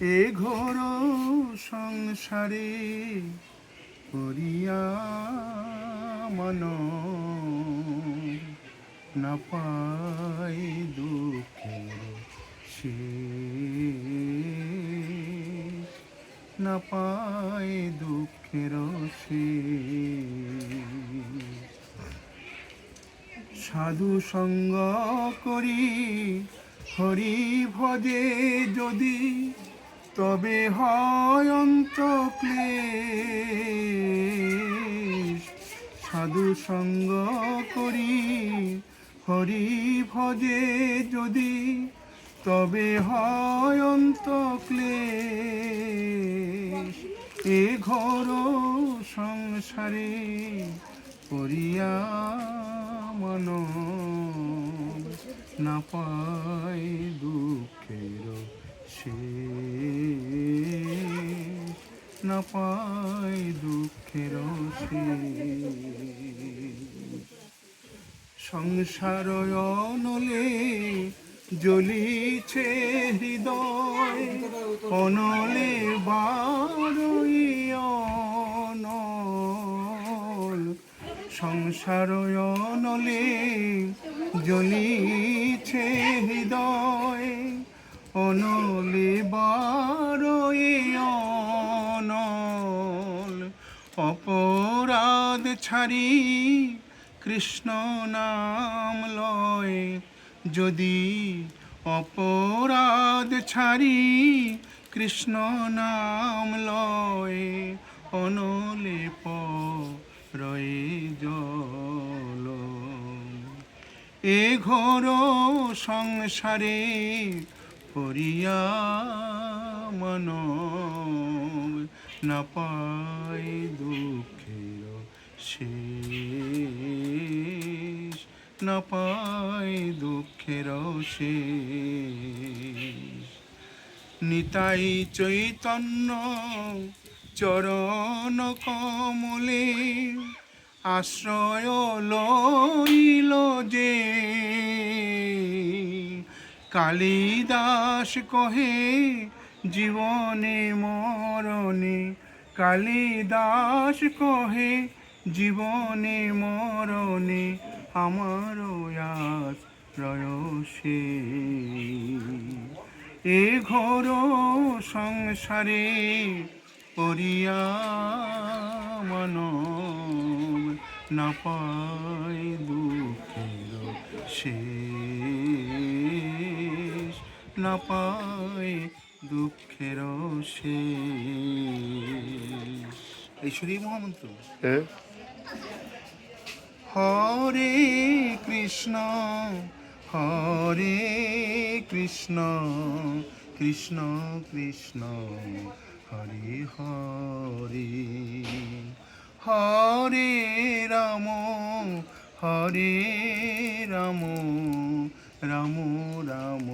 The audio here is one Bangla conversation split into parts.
এ ঘোর সংসারে করিয়া মন না পাই দুঃখের শেষ। না পাই দুঃখের শেষ। সাধু সঙ্গ করি হরি ভজে যদি তবে হয় অন্ত সাধু সঙ্গ করি, হরি ভজে যদি, তবে হয় অন্ত এ ঘোর সংসারে করিয়া মন না পাই না পাই দুঃখের সংসার অনলে জ্বলিছে হৃদয়, অনলে বারই অনল। সংসার অনলে জ্বলিছে হৃদয়, অনলে বারই অনল। অপরাধ ছাড়ি কৃষ্ণ নাম লয়। যদি অপরাধ ছাড়ি কৃষ্ণ নাম লয়, অনলে পরয়ে জল। এ ঘোর সংসারে পরিয়া মন না পাই দুঃখের শেষ, না পাই দুঃখের শেষ। নিতাই চৈতন্য চরণ কমলে আশ্রয় লইল যে। কালিদাস কহে জীবনে মরণে কালিদাস কহে, জীবনে মরণে আমার আশ্রয় সে এ ঘোর সংসারে পরিয়া মন না পাই দুঃখের না পাই দুঃখের শেষ। ঈশ্বরী মহামন্ত্র। হ্যাঁ হরে কৃষ্ণ হরে কৃষ্ণ কৃষ্ণ কৃষ্ণ হরে হরে। হরে রাম হরে রাম রাম রাম।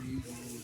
Sim.